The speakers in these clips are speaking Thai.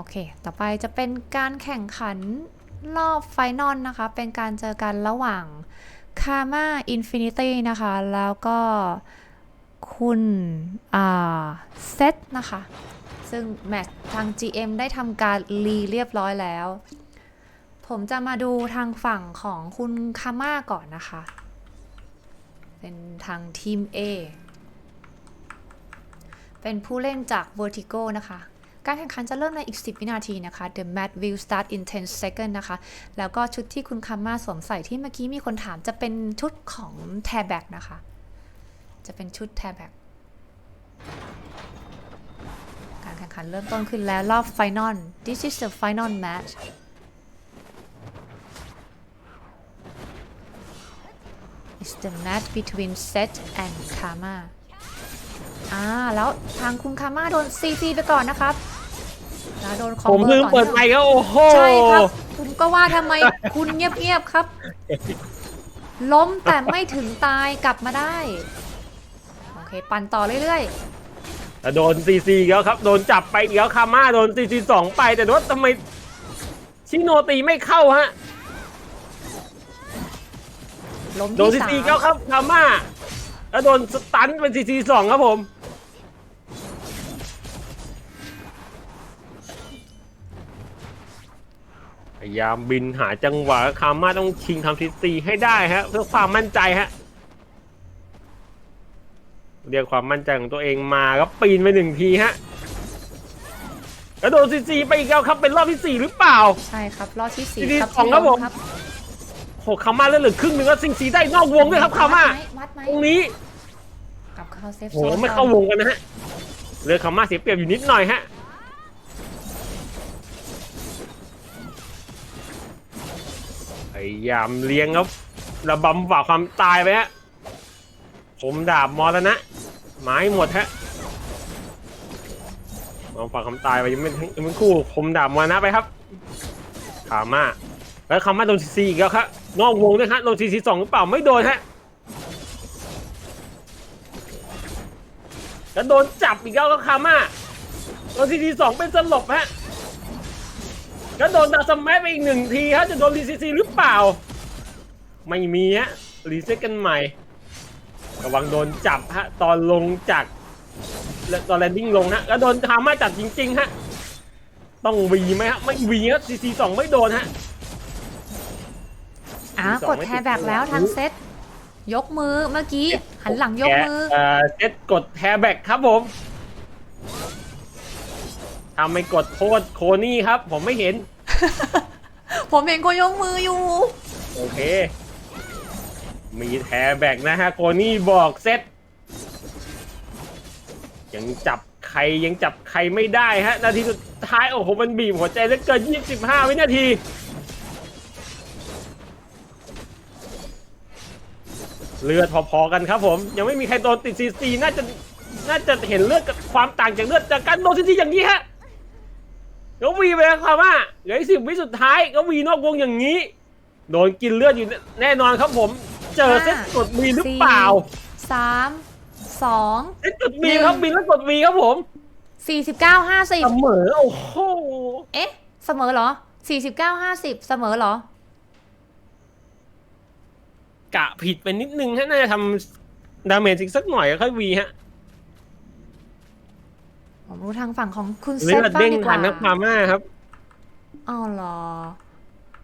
โอเค ต่อไปจะเป็นการแข่งขันรอบไฟนอลนะคะ เป็นการเจอกันระหว่าง k a m a Infinity นะคะ แล้วก็คุณเซตนะคะ ซึ่งแมตช์ทาง GM ได้ทำการรีเรียบร้อยแล้ว ผมจะมาดูทางฝั่งของคุณคาม่าก่อนนะคะ เป็นทางทีม A เป็นผู้เล่นจาก Vertigo นะคะ การแข่งขันจะเริ่มในอีก 10 วินาทีนะคะ The match will start in 10 seconds นะคะ แล้วก็ชุดที่คุณคาม่าสวมใส่ที่เมื่อกี้มีคนถามจะเป็นชุดของ t a b a c นะคะ จะเป็นชุด t a b a c การแข่งขันเริ่มต้นขึ้นแล้วรอบ Final This is the final match It's the match between Seth and Karma อ่า แล้วทางคุณคาม่าโดน CC ไปก่อนนะครับ แล้วโดนคอมผมเบอเพิ่งร์ก่อนเปิดไมค์ก็โอ้โหใช่ครับคุณก็ว่าทำไมคุณเงียบๆครับ ล้มแต่ไม่ถึงตายกลับมาได้ โอเค ปั่นต่อเรื่อยแต่โดนซีซีแล้วครับ โดนจับไปอีกแล้วคาม่าโดนซีซีสองไปแต่ว่าทำไมชิโนตีไม่เข้าฮะๆล้มโดนซีที่สาซีมแล้วครับคาม่าแล้วโดนสตันเป็นซีซีสองครับผม พยายามบินหาจังหวะคาม่าต้องชิงทำซีซีให้ได้ฮะ เพื่อความมั่นใจฮะเรียกความมั่นใจของตัวเองมาก็ปีนไปหนึ่งทีฮะแล้วโดนซีซีไปอีกแล้วครับเป็นรอบที่สี่หรือเปล่า ใช่ครับ รอบที่สี่ที่ครับสองครับที่ล้ผมโหคาม่าเลือดเหลือครึ่งหนึ่งแล้วซิงซีได้นอกวงด้วยครับคาม่าวัดไหวัดไหมตรงนี้กลับเข้าเซฟโหโซนไม่เข้าวงกันนะฮะเรือคาม่าเสียเปรียบอยู่นิดหน่อยฮะ ยายามเลี้ยงครับระบำฝ่าความตายไปฮะผมดาบมอแล้วนะไม้หมดฮะมองฝ่าความตายไปยังไม่ยังไม่คู่ผมดาบมอนะไปครับคาม่าแล้วคาม่าโดนซีซีอีกแล้วครับนอกวงด้วยฮะโดนซีซีสองหรือเปล่าไม่โดนฮะแล้วโดนจับอีกแล้วก็คาม่าโดนทีทีสองเป็นสลบฮะ แล้วโดนดาสแมทไปอีกหนึ่งทีฮะจะโดนดีซีซีหรือเปล่า ไม่มีฮะรีเซ็ตกันใหม่ ระวังโดนจับฮะตอนลงจากและตอนแลนดิ้งลงฮะแล้วโดนคาม่าจับจริง ๆ ฮะ ต้องวีไหมฮะ ไม่วีฮะซีซีสองไม่โดนฮะอ่ากดแทร์แบกแล้วทางเซตยกมือเมื่อกี้หันหลังยกมือแกเเซตกดแทร์แบ็กครับผม ทำไม่กดโทษโคนี่ครับ ผมไม่เห็น ผมเห็นคนยกมืออยู่ โอเค มีแทร์แบ็กนะฮะ โคนี่บอกเซตยังจับใครยังจับใครไม่ได้ฮะ นาทีสุดท้าย โอ้โห มันบีบหัวใจเหลือเกิน 25 วินาที เลือดพอๆกันครับผม ยังไม่มีใครโดนติดซีซีน่าจะน่าจะเห็นเลือดกับความต่างจากเลือดจากการโดนซีซีอย่างนี้ฮะ ก็วีไปแล้วครับว่าเหลืออีกสิบวิสุดท้ายก็วีนอกวงอย่างนี้ โดนกินเลือดอยู่แน่นอนครับผม เจอเซตกดวีหรือเปล่าสามสองเซตกดวีครับวีแล้วกดวีครับผมสี่สิบเก้าห้าสิบเสมอโอ้โหเอ๊ะ เสมอเหรอสี่สิบเก้าห้าสิบเสมอเหรอ กะผิดไปนิดนึงฮะน่าจะทำดาเมจอีกสักหน่อยก็ค่อยวีฮะ ผมรู้ทางฝั่งของคุณเซเลืฟอดบ้างเด้งดีกทัว่านนะพาม่าครับอ๋อเหรอ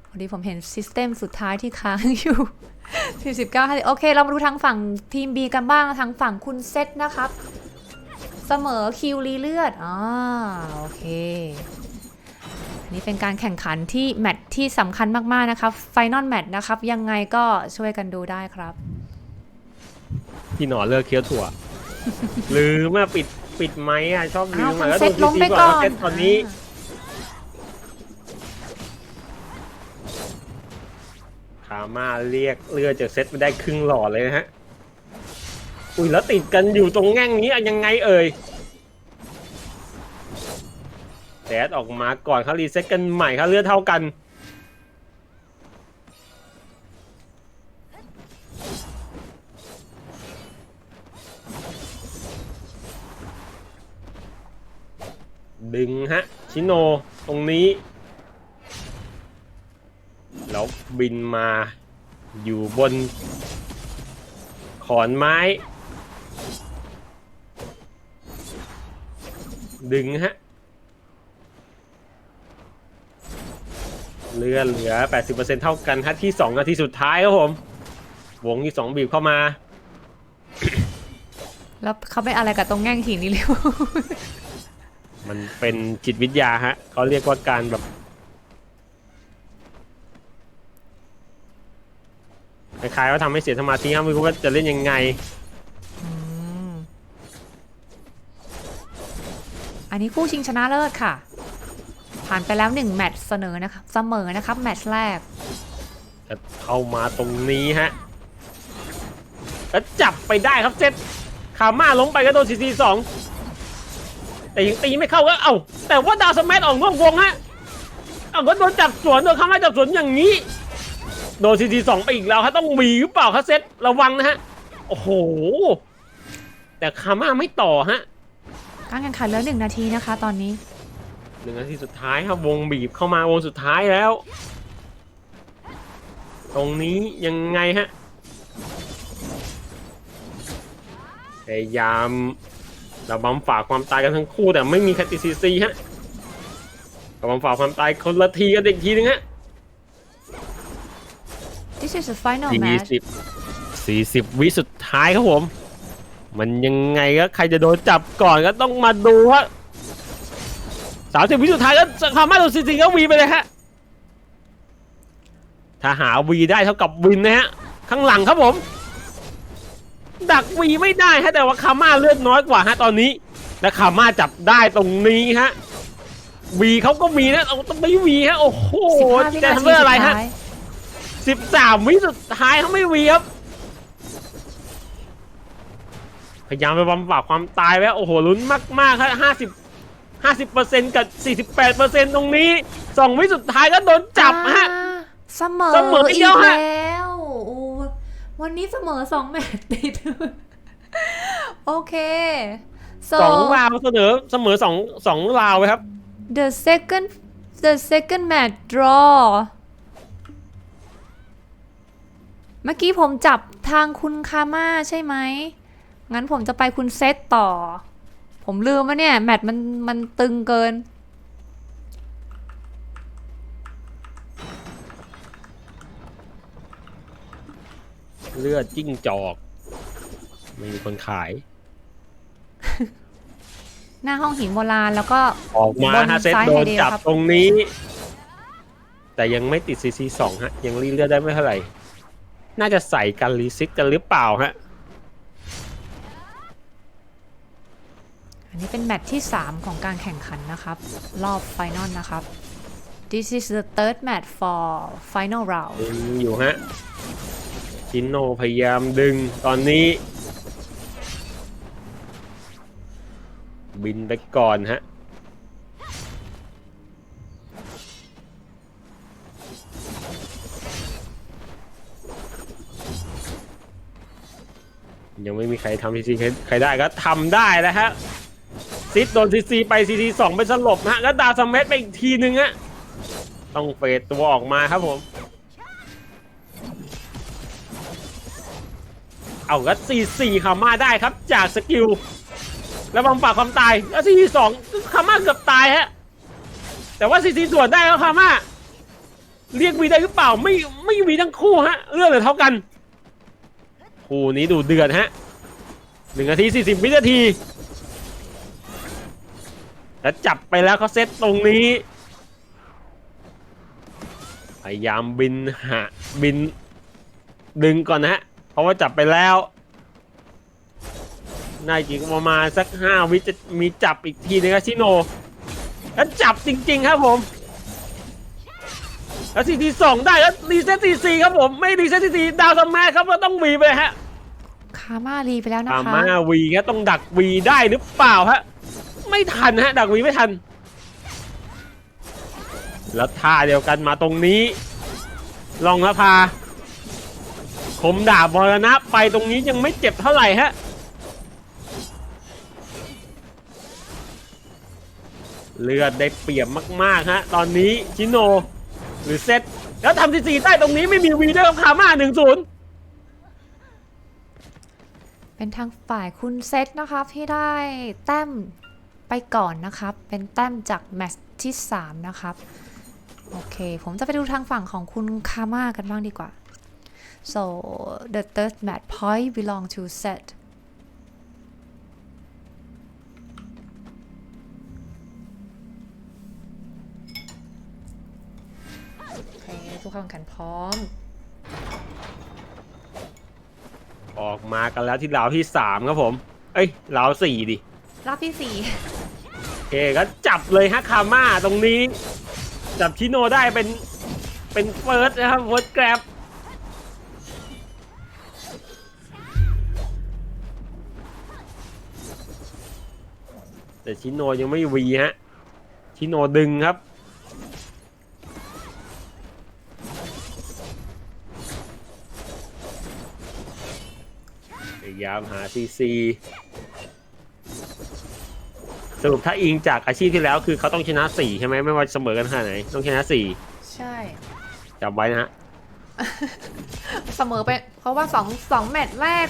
พอดีผมเห็นซิสเต็มสุดท้ายที่ค้างอยู่ 49 50โอเค เรามาดูทางฝั่งทีม B กันบ้างทางฝั่งคุณเซตนะครับ เสมอคิวรีเลือดอ่าโอเค อันนี้เป็นการแข่งขันที่แมตช์ที่สำคัญมาก ๆ นะครับ ไฟนอลแมตช์นะครับ ยังไงก็ช่วยกันดูได้ครับ พี่หนอนเลิกเคี้ยวถั่วลืมมาปิด ปิดไม้อะชอบลือ้าวมทางอะแล้วเซโดตนล้มซีไปซีก่ก่ออนนแล้วเซตตอนนี้ขามาเรียกเลือดจากเซตไปได้ครึ่งหลอดเลยนะฮะอุ้ยแล้วติดกันอยู่ตรงแง่งนี้อะยังไงเอ่ยแดดออกมาก่อนเขารีเซ็ตกันใหม่เขาเลือดเท่ากัน ดึงฮะ ชิโนตรงนี้ แล้วบินมาอยู่บน ขอนไม้ ดึงฮะเรือเหลือ 80%เท่ากันฮะที่ 2 นาทีสุดท้ายครับผม วงที่ 2 บีบเข้ามา แล้วเขาไปอะไรกับตรงแง่งหินนี่เร็ว มันเป็นจิตวิทยาฮะเขาเรียกว่าการแบบ คล้ายๆว่าทำให้เสียสมาธิครับไม่รู้ว่าจะเล่นยังไงอันนี้คู่ชิงชนะเลิศค่ะ ผ่านไปแล้วหนึ่งแมตช์เสนอนะคะเสมอนะครับแมตช์แรก จะเข้ามาตรงนี้ฮะ แล้วจับไปได้ครับเซตขาม่าล้มไปก็โดนซีซีสอง แต่ยังตีไม่เข้าก็เอ้าแต่ว่าดาวสแมัออกนอกวงฮะเอ้าก็โดนจับสวนโดนขาม่าจับสวนอย่างนี้ โดนซีซีสองไปอีกแล้วฮะต้องมีหรือเปล่าครับเซตระวังนะฮะโอ้โห แต่คาม่าไม่ต่อฮะการแข่งขันเหลือหนึ่งนาทีนะคะ ตอนนี้หนึ่งนาทีสุดท้ายครับวงบีบเข้ามาวงสุดท้ายแล้ว ตรงนี้ยังไงฮะพยายาม ระบำฝากความตายกันทั้งคู่แต่ไม่มีใครติดซีซีฮะระบำฝากความตายคนละทีกันอีกทีนึงฮะ This is the final สี่ match สิบสี่สิบวิสุดท้ายครับผม มันยังไงก็ใครจะโดนจับก่อนก็ต้องมาดูฮะสามสิบวิสุดท้ายก็สามารถโดนซีซีก็วีไปเลยฮะ ถ้าหาวีได้เท่ากับวินนะฮะ ข้างหลังครับผม ดักวีไม่ได้ฮะแต่ว่าคาม่าเลือดน้อยกว่าฮะตอนนี้ และคาม่าจับได้ตรงนี้ฮะวีเขาก็มีนะเอาต้องไม่วีฮะโอ้โห15วิจะนาทำทีเพื่ออะไรสุดฮะท้ายสิบสามวิสุดท้ายเขาไม่วีครับพยายามไปบำบัดความตายไว้โอ้โหลุ้นมากๆครับห้าสิบห้าสิบเปอร์เซ็นต์กับสี่สิบแปดเปอร์เซ็นต์ตรงนี้สองวิสุดท้ายก็โดนจับฮะ อ่าเสมอเสมออีอีกกแล้วฮะ แล้วโอ้ วันนี้เสมอสองแมตช์ติด โอเค so สองราวเสนอเสมอสองสองราวไว้ครับ the second the second match draw เมื่อกี้ผมจับทางคุณคาม่าใช่ไหม งั้นผมจะไปคุณเซตต่อ ผมลืมว่าเนี่ย แมตช์มันมันตึงเกิน ลือดจิ้งจอก ไม่มีคนขาย หน้าห้องหินโบราณแล้วก็ ออกมาบนฮะเซตซ้ายโดนไฮเดลจับครับ ตรงนี้ แต่ยังไม่ติดซีซีสองฮะ ยังรีเลือดได้ไม่เท่าไหร่ น่าจะใส่กันรีซิกกันหรือเปล่าฮะ อันนี้เป็นแมตช์ที่ 3 ของการแข่งขันนะครับ รอบไฟนอลนะครับ This is the third match for final round ดึงอยู่ฮะ ชินโนพยายามดึงตอนนี้ บินไปก่อนฮะยังไม่มีใครทำซีซีใครได้ก็ทำได้แล้วฮะซิดโดนซีซีไปซีซีสองไปสลบฮะแล้วดาสเมทไปอีกทีนึงฮะต้องเฟดตัวออกมาครับผม เอาก็สี่สี่ขามาได้ครับจากสกิลแล้วบำบัดความตายแล้วซีซีสองขามาเกือบตายฮะแต่ว่าซีซีส่วนได้แล้วขามาเรียกวีได้หรือเปล่าไม่ไม่วีทั้งคู่ฮะเรื่องเหลือเท่ากันคู่นี้ดูเดือดฮะหนึ่งนาทีสี่สิบวินาทีแล้วจับไปแล้วเขาเซตตรงนี้ พยายามบินหาบินดึงก่อนนะฮะ เพราะว่าจับไปแล้วน่าจริงประมาณสักห้าวิจะมีจับอีกทีนึงครับชิโน แล้วจับจริง ๆ ครับผม แล้วสี่ทีสองได้แล้วรีเซ็ตสี่สี่ครับผมไม่รีเซ็ตสี่สี่ดาวสแมัครับก็ต้องวีไปเลยฮะคาม่ารีไปแล้วนะอาคะม่าวีครับต้องดักวีได้หรือเปล่าฮะไม่ทันฮะ ดักวีไม่ทัน แล้วท่าเดียวกันมาตรงนี้ ลองละพา คมดาบมรณะไปตรงนี้ยังไม่เจ็บเท่าไหร่ฮะ เลือดได้เปรียบมากๆฮะ ตอนนี้ชิโน หรือเซตแล้วทำซีซีใต้ตรงนี้ไม่มีวีด้วยครับคาม่าหนึ่งศูนย์เป็นทางฝ่ายคุณเซตนะครับที่ได้แต้มไปก่อนนะครับ เป็นแต้มจากแมตช์ที่ 3 นะครับ โอเค ผมจะไปดูทางฝั่งของคุณคาม่ากันบ้างดีกว่า so the third match point belong to set โอเคทุกคนแข่งขันพร้อม ออกมากันแล้วที่ราวที่สามครับผม เอ้ยราวสี่ดิรอบที่โอเคก็จับเลยฮะคาม่าตรงนี้ จับชิโนได้เป็นเป็นเฟิร์สนะครับเฟิร์สแกร็บ แต่ชิโนยังไม่วีฮะ ชิโนดึงครับ พยายามหาซีซีสรุปถ้าอิงจากอาชีพที่แล้วคือเขาต้องชนะ4ใช่ไหมไม่ว่าเสมอกันขนาดไหน ต้องชนะ4ใช่4จำไว้นะฮะ เสมอไป เพราะว่าสองสองแมตช์แรก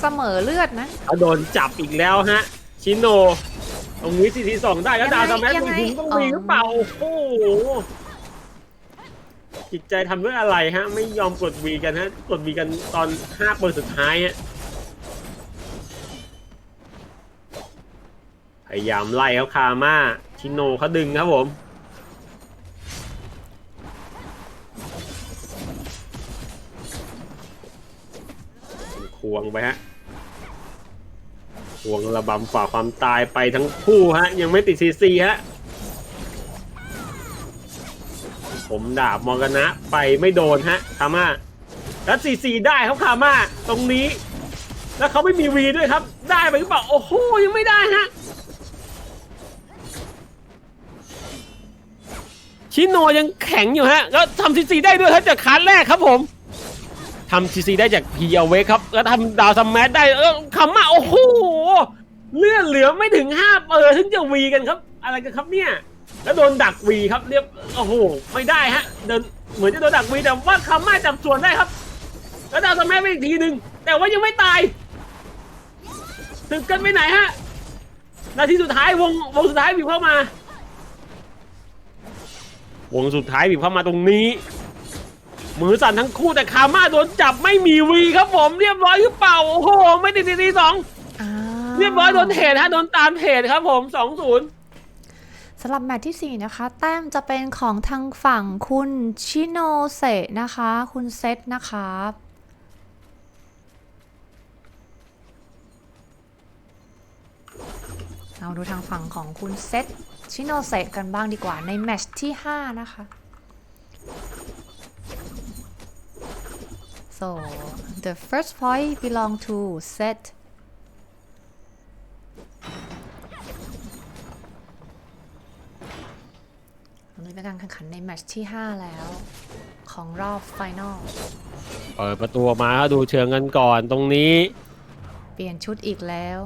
เสมอเลือดนะ เขาโดนจับอีกแล้วฮะ ชิโน ตรงนี้ซีทีสองได้แล้วดาวทำแมสยังมึงไงถึงต้องอ๋อมีหรือเปล่าโอ้โหจิตใจทำด้วยอะไรฮะ ไม่ยอมกดวีกันฮะ กดวีกันตอน5เปิดสุดท้ายฮะพยายามไล่เขาคาม่าชิโนเขาดึงครับผม ควงไปฮะค วงระบำฝ่าความตายไปทั้งคู่ฮะ ยังไม่ติดซีซีฮะ ผมดาบมอร์กานะไปไม่โดนฮะคาม่าแล้วซีซีได้ครับคาม่าตรงนี้ แล้วเขาไม่มีวีด้วยครับ ได้ไปหรือเปล่าโอ้โหยังไม่ได้ฮะชิโนยังแข็งอยู่ฮะ แล้วทำซีซีได้ด้วยครับจากคันแรกครับผม ทำซีซีได้จากพีเอาเวครับ แล้วทำดาวซัมแมทได้เออคำมาโอ้โหเลือนเหลือไม่ถึงห้าเปอร์ถึงจะวีกันครับ อะไรกันครับเนี่ย แล้วโดนดักวีครับเรียบโอ้โหไม่ได้ฮะเดินเหมือนจะโดนดักวีแต่ว่าคำมาจับส่วนได้ครับ แล้วดาวซัมแมทไปอีกทีหนึ่งแต่ว่ายังไม่ตายถึงกันไปไหนฮะนาทีสุดท้ายวงวงสุดท้ายบีบเข้ามาวงสุดท้ายบีบเข้ามาตรงนี้ มือสั่นทั้งคู่แต่คาม่าโดนจับไม่มีวีครับผมเรียบร้อยหรือเปล่าโอ้โหไม่ติดทีสองอ้าวเรียบร้อยโดนเทรดฮะโดนตามเทรดครับผมสองศูนย์สำหรับแมตช์ที่ 4 นะคะ แต้มจะเป็นของทางฝั่งคุณชิโนเซะนะคะ คุณเซตนะคะเราดูทางฝั่งของคุณเซตชิโนเซะกันบ้างดีกว่าในแมตช์ที่ 5 นะคะ so the first point belong to set อันนี้เป็นการแข่งขันในแมตช์ที่ 5 แล้ว ของรอบไฟนอล เปิดประตูออกมาดูเชิงกันก่อนตรงนี้ เปลี่ยนชุดอีกแล้ว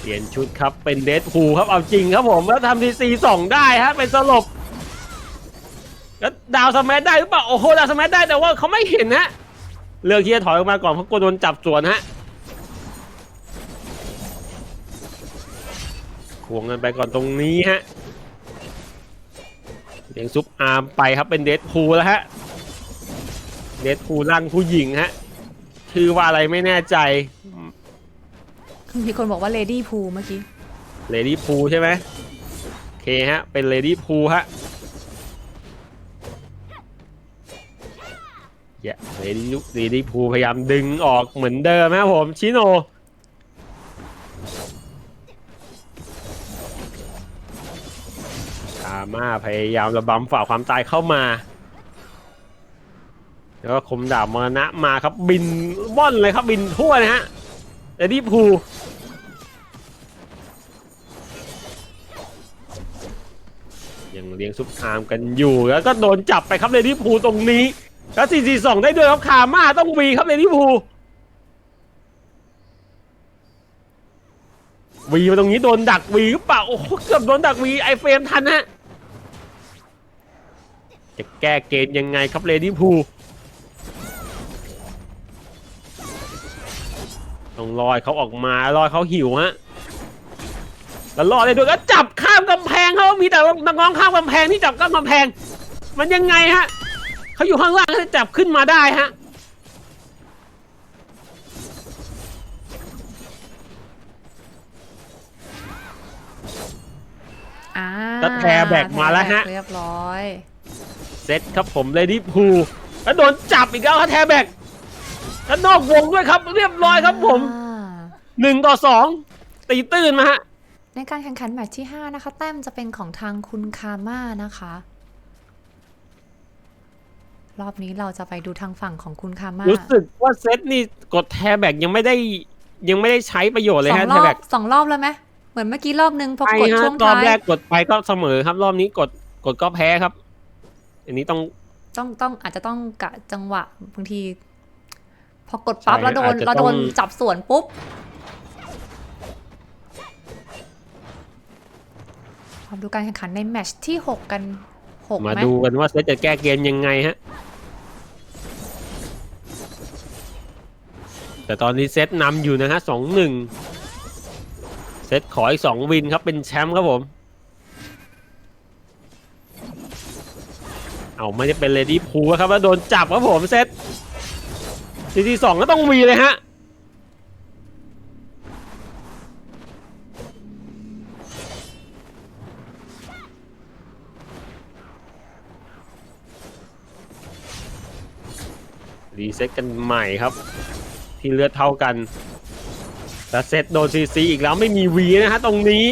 เปลี่ยนชุดครับเป็นเดดพูลครับเอาจริงครับผมแล้วทำทีซีสองได้ฮะเป็นสลบ แล้วดาวสแมัได้หรือเปล่าโอ้โหดาวสแมัได้แต่ว่าเขาไม่เห็นฮะเลือกที่จะถอยออกมาก่อนเพราะกลัวโดนจับสวนฮะควงกันไปก่อนตรงนี้ฮะเลี้ยงซุปอาร์มไปครับเป็นเดดพูลแล้วฮะเดดพูลร่างผู้หญิงฮะชื่อว่าอะไรไม่แน่ใจมีคนบอกว่าเลดี้พูเมื่อกี้เลดี้พูใช่ไหมโอเคฮะเป็นเลดี้พูฮะ เย้เลดี้เลดี้พูพยายามดึงออกเหมือนเดิมนะครับผมชิโนคาม่าพยายามระบำฝ่าความตายเข้ามา แล้วก็คมดาบมรณะมาครับบินว่อนเลยครับบินทั่วเลยฮะเลดี้พูยังเลี้ยงซุปคามกันอยู่แล้วก็โดนจับไปครับเลดี้พูตรงนี้ แล้ว442ได้ด้วยครับคาม่าต้องวีครับเลดี้พูวีมาตรงนี้โดนดักวีหรือเปล่าโอ้โหเกือบโดนดักวีไอเฟรมทันฮะจะแก้เกมยังไงครับเลดี้พูต้องลอยเขาออกมาลอยเขาหิวฮะแล้วลอยเลยด้วยแล้วจับข้ามกำแพงเขามีแต่ร้องข้ามกำแพงที่จับข้ามกำแพง มันยังไงฮะ เขาอยู่ข้างล่างเขาจะจับขึ้นมาได้ฮะอ่าแล้วแทร์แบกมาแล้วฮะ เรียบร้อย เซตครับผมเลดี้พูแล้วโดนจับอีกแล้วครับแทร์แบกแล้วนอกวงด้วยครับ เรียบร้อยครับผมอ่าหนึ่งต่อสองตีตื้นมาฮะ ในการแข่งขันแมตช์ที่ 5 นะคะ แต้มจะเป็นของทางคุณคาม่านะคะ รอบนี้เราจะไปดูทางฝั่งของคุณคาม่ารู้สึกว่าเซตนี่กดแทร์แบกยังไม่ได้ยังไม่ได้ใช้ประโยชน์เลยสองฮะรแทอร์แบบกสองรอบแล้วไหมเหมือนเมื่อกี้รอบนึงพอไปกดฮะช่วงรอบท้ายแรกกดไปก็เสมอครับ รอบนี้กดกดก็แพ้ครับ อันนี้ต้องต้องต้องอาจจะต้องกะจังหวะบางที พอกดปั๊บใช่แล้วโดนอาจจะแล้วโดนต้องจับสวนปุ๊บมาดูการแข่งขันในแมตช์ที่ 6 กัน 6มาไหมดูกันว่าเซตจะแก้เกมยังไงฮะ แต่ตอนนี้เซตนำอยู่นะฮะสองหนึ่งเซตขออีกสองวินครับเป็นแชมป์ครับผม เอาไม่ได้เป็นเลดี้พูครับแล้วโดนจับครับผมเซตทีที่สองก็ต้องวีเลยฮะ รีเซ็ตกันใหม่ครับ ที่เลือดเท่ากันแต่เซตโดนซีซีอีกแล้วไม่มีวีนะฮะตรงนี้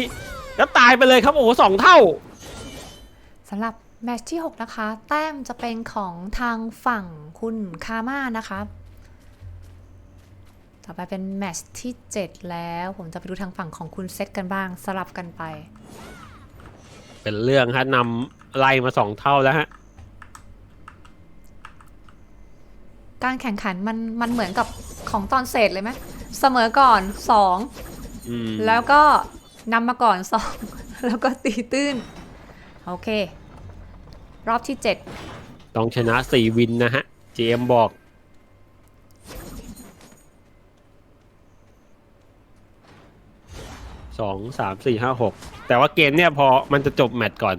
แล้วตายไปเลยครับโอ้โหสองเท่าสำหรับแมตช์ที่ 6 นะคะ แต้มจะเป็นของทางฝั่งคุณคาม่านะคะต่อไปเป็นแมตช์ที่ 7 แล้วผมจะไปดูทางฝั่งของคุณเซตกันบ้างสลับกันไป เป็นเรื่องฮะนำไล่มาสองเท่าแล้วฮะ การแข่งขันมันมันเหมือนกับของตอนเศษเลยไหมเสมอก่อนอืม2แล้วก็นำมาก่อน2แล้วก็ตีตื้น โอเค รอบที่7ต้องชนะสี่วินนะฮะ เจมบอกสองสามสี่ห้าหกแต่ว่าเกมเนี่ยพอมันจะจบแมตช์ก่อน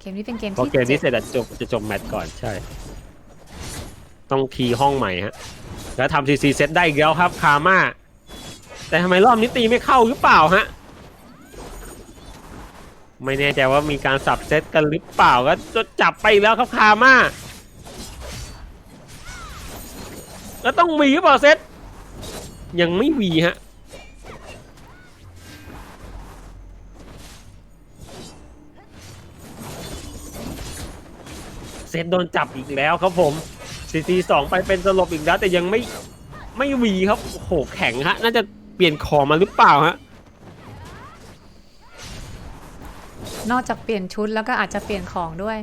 เกมนี้เป็นเกมพอที่เกมนี้7เสร็จอะจบจะจบแมตช์ก่อนใช่ ต้องคีย์ห้องใหม่ฮะ แล้วทำซีซีเซตได้อีกแล้วครับคาม่าแต่ทำไมรอบนี้ตีไม่เข้าหรือเปล่าฮะ ไม่แน่ใจว่ามีการสับเซตกันหรือเปล่าก็จะจับไปอีกแล้วครับคาม่าแล้วต้องมีหรือเปล่าเซตยังไม่มีฮะเซตโดนจับอีกแล้วครับผม ซีซีสองไปเป็นสลบอีกแล้วแต่ยังไม่ไม่หวีครับโอ้โหแข็งฮะ น่าจะเปลี่ยนของมาหรือเปล่าฮะ นอกจากเปลี่ยนชุดแล้วก็อาจจะเปลี่ยนของด้วย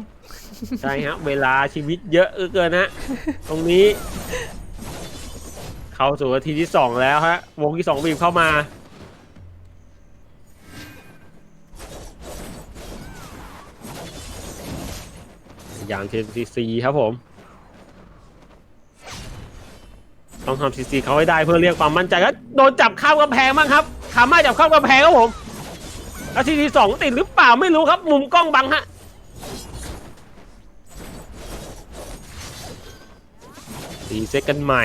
ใช่ฮะ เวลาชีวิตเยอะเหลือเกินฮะ ตรงนี้ เข้าสู่นาทีที่สองแล้วฮะ วงที่สองบีบเข้ามา อย่างเทนซีซีครับผม ต้องทำซีซีเขาให้ได้เพื่อเรียกความมั่นใจก็โดนจับข้ามกำแพงบ้างครับขาม่าจับข้ามกำแพงครับผมแล้วทีทีสองติดหรือเปล่าไม่รู้ครับมุมกล้องบังฮะรีเซ็ตกันใหม่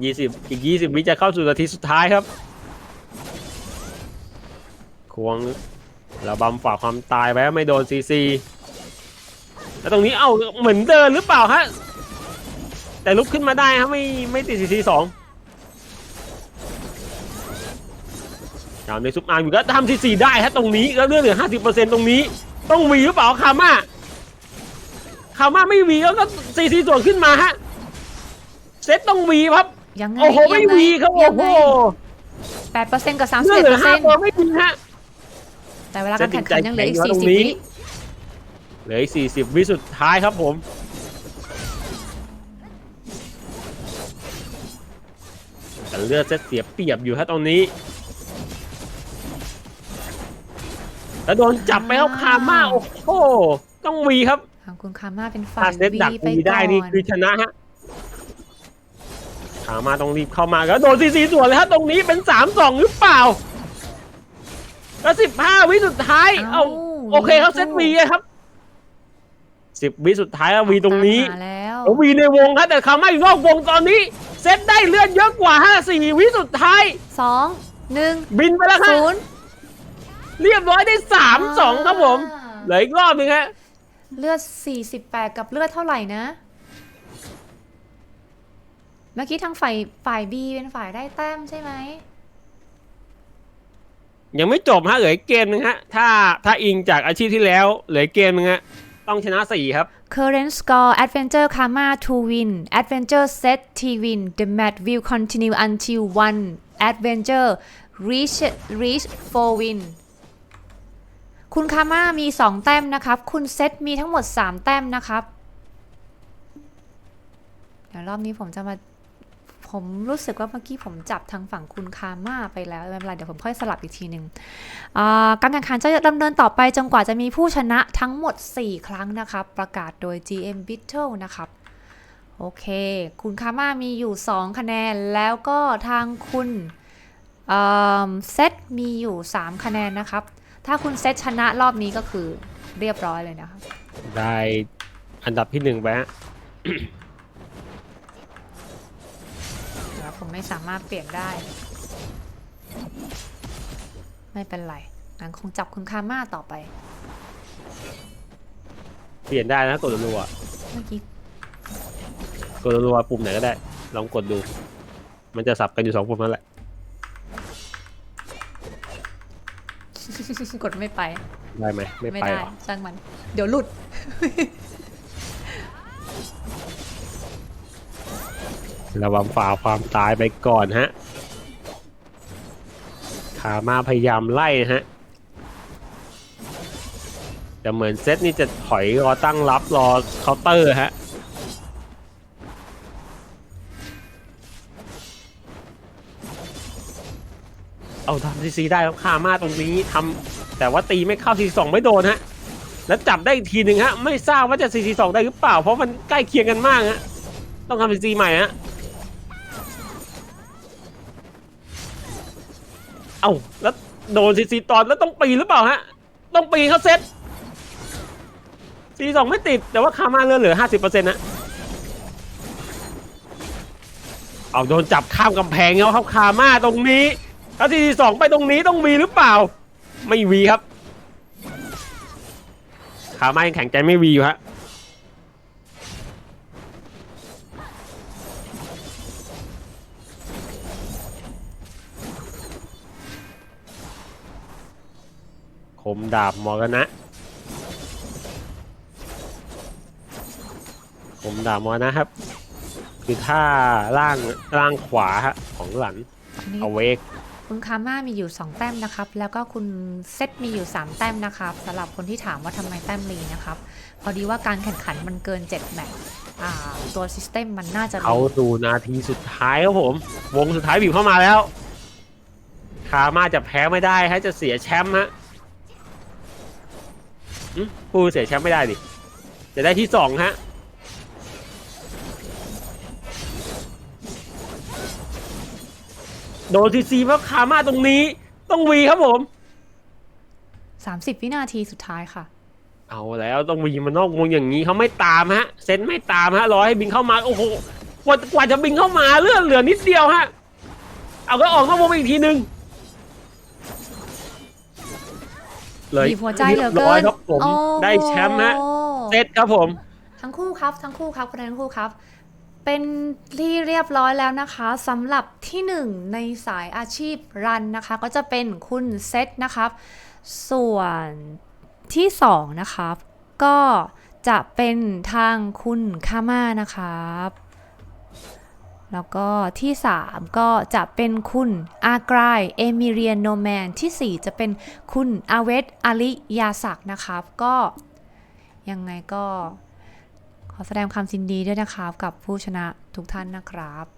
20อีก20วิจะเข้าสู่นาทีสุดท้ายครับ ควงระบำฝ่าความตายไปไม่โดนซีซี แล้วตรงนี้เอ้าเหมือนเดินหรือเปล่าฮะแต่ลุกขึ้นมาได้ฮะไม่ไม่ติดซีซีสองยาวในซุปอาร์มอยู่ก็ทำซีซีได้ฮะตรงนี้แล้วเลือดเหลือ50%ตรงนี้ ต้องวีหรือเปล่าคาม่าคาม่าไม่วีแล้วก็ซีซีส่วนขึ้นมาฮะเซตต้องวีครับยังไงโอ้โหไม่ยังงวีครับโอ้ยังโหไงแปดเปอร์เซ็นต์กับสามสิบเลือดเอ็ดเหลืเปออร์ห้าเซ็นต์ตัวไม่วีฮะแต่เวลาการแข่งขันยังเหลืออีกจะติสี่ดใจสิบแข็งอยู่วิตรงนี้ เหลืออีก40 วิสุดท้ายครับผมแแต่เลือดเซตเสียเปรียบอยู่ฮะตรงนี้ แล้วโดนจับไปแล้วคามาโอ้โห ต้องวีครับทางคุณคาม่าเป็นฝ่าถ้ายเซตดักวีไปวีก่ได้อนนี่คือชนะฮะคามาต้องรีบเข้ามาแล้วโดนซีซีสวนเลยฮะตรงนี้เป็นสามสองหรือเปล่า แล้วสิบห้าวิสุดท้าย เอาโอเคครับเซตวีครับ สิบวิสุดท้ายแล้ววีตรงนี้ตามหาแล้วแล้ววีในวงครับแต่คามาอยู่นอกวงตอนนี้ เซตได้เลื่อนเยอะกว่าห้าสี่วิสุดท้าย สองหนึ่งบินไปแล้วฮะศูนย์เรียบร้อยได้สามสองครับผมเหลืออีกรอบหนึงฮะเลือด 48 กับเลือดเท่าไหร่นะ เมื่อกี้ทางฝ่ายฝ่าย B เป็นฝ่ายได้แต้มใช่ไหม ยังไม่จบฮะเหลืออีกเกมหนึงฮะถ้าถ้าอิงจากอาชีพที่แล้วเหลืออีกเกมหนึงฮะ ต้องชนะสี่ครับ Current score Adventure Karma to win Adventure set T win The match will continue until one Adventure reach reach four win คุณคาม่ามี 2 แต้มนะครับ คุณเซตมีทั้งหมด 3 แต้มนะครับ เดี๋ยวรอบนี้ผมจะมา ผมรู้สึกว่าเมื่อกี้ผมจับทางฝั่งคุณคาม่าไปแล้วไม่เป็นไรเดี๋ยวผมค่อยสลับอีกทีหนึ่งการแข่งขันจะดำเนินต่อไปจนกว่าจะมีผู้ชนะทั้งหมด 4 ครั้งนะครับ ประกาศโดย GM Battle นะครับโอเค คุณคาม่ามีอยู่ 2 คะแนนแล้วก็ทางคุณเอิ่มเซตมีอยู่ 3 คะแนนนะครับ ถ้าคุณเซตชนะรอบนี้ก็คือเรียบร้อยเลยนะครับ ได้อันดับที่หนึ่งไปฮะ ผมไม่สามารถเปลี่ยนได้ ไม่เป็นไรงั้นคงจับคุณคาม่าต่อไป เปลี่ยนได้นะกดรัวเมื่อกี้ๆกดรัวๆปุ่มไหนก็ได้ ลองกดดู มันจะสับกันอยู่สองปุ่มนั่นแหละ กดไม่ไป ได้ไหมไม่ไม่ไปได้หรอช่างมัน เดี๋ยวหลุด ระวังฝ่าความตายไปก่อนฮะ ขามาพยายามไล่ฮะ แต่เหมือนเซตนี่จะถอยรอตั้งรับรอเคาน์เตอร์ฮะเอาทำซีซีได้ครับคามาตรงนี้ทำแต่ว่าตีไม่เข้าซีสองไม่โดนฮะ แล้วจับได้อีกทีหนึ่งฮะ ไม่ทราบว่าจะซีซีสองได้หรือเปล่า เพราะมันใกล้เคียงกันมากฮะ ต้องทำซีซีใหม่ฮะ อ้าแล้วโดนซีซีตอนแล้วต้องปีนหรือเปล่าฮะ ต้องปีนเขาเซ็ตซีสองไม่ติด แต่ว่าคามาเลือเหลือห้าสิบเปอร์เซ็นต์นะเอาโดนจับข้ามกำแพงแล้วครับคามาตรงนี้แล้วซีสองไปตรงนี้ต้องมีหรือเปล่า ไม่วีครับคามายังแข็งใจไม่วีอยู่ฮะ มดาบมรณะคมดาบมรณะครับ คือท่าล่างล่างขวาฮะของหลันตอนนี้เอาเวกคุณคาม่ามีอยู่ 2 แต้มนะครับ แล้วก็คุณเซตมีอยู่ 3 แต้มนะครับสำหรับคนที่ถามว่าทำไมแต้มลีนะครับ พอดีว่าการแข่งขันมันเกิน 7 แมตช์อ่าตัวซิสเต็มมันน่าจะเขาสู่นาทีสุดท้ายครับผม วงสุดท้ายบีบเข้ามาแล้ว คามาจะแพ้ไม่ได้ฮะจะเสียแชมป์ฮะอืม ผู้เสียแชมป์ไม่ได้ดิ จะได้ที่สองฮะ โดนทีซีเพราะคามาตรงนี้ ต้องวีครับผม 30 วินาทีสุดท้ายค่ะ เอาแล้วต้องวีมานอกวงอย่างนี้เขาไม่ตามฮะ เซนไม่ตามฮะรอให้บินเข้ามา โอ้โหกว่ากว่าจะบินเข้ามาเลื่อนเหลือนิดเดียวฮะ เอาก็ออกนอกวงไปอีกทีนึง เลยบีบหัวใจเหลือเกิรียบร้อยนครับผมโอ้ได้แชมป์ฮะเซตครับผม ทั้งคู่ครับ ทั้งคู่ครับคะแนนทั้งคู่ครับ เป็นที่เรียบร้อยแล้วนะคะสำหรับที่หนึ่งในสายอาชีพรันนะคะ ก็จะเป็นคุณเซตนะครับ ส่วนที่สองนะครับ ก็จะเป็นทางคุณคาม่านะครับ แล้วก็ที่ 3 ก็จะเป็นคุณอากรายเอมิเรียนโนแมน ที่ 4 จะเป็นคุณอาเวตอาลิยาศักนะครับ ก็ยังไงก็ขอแสดงความยินดีด้วยนะครับ กับผู้ชนะทุกท่านนะครับ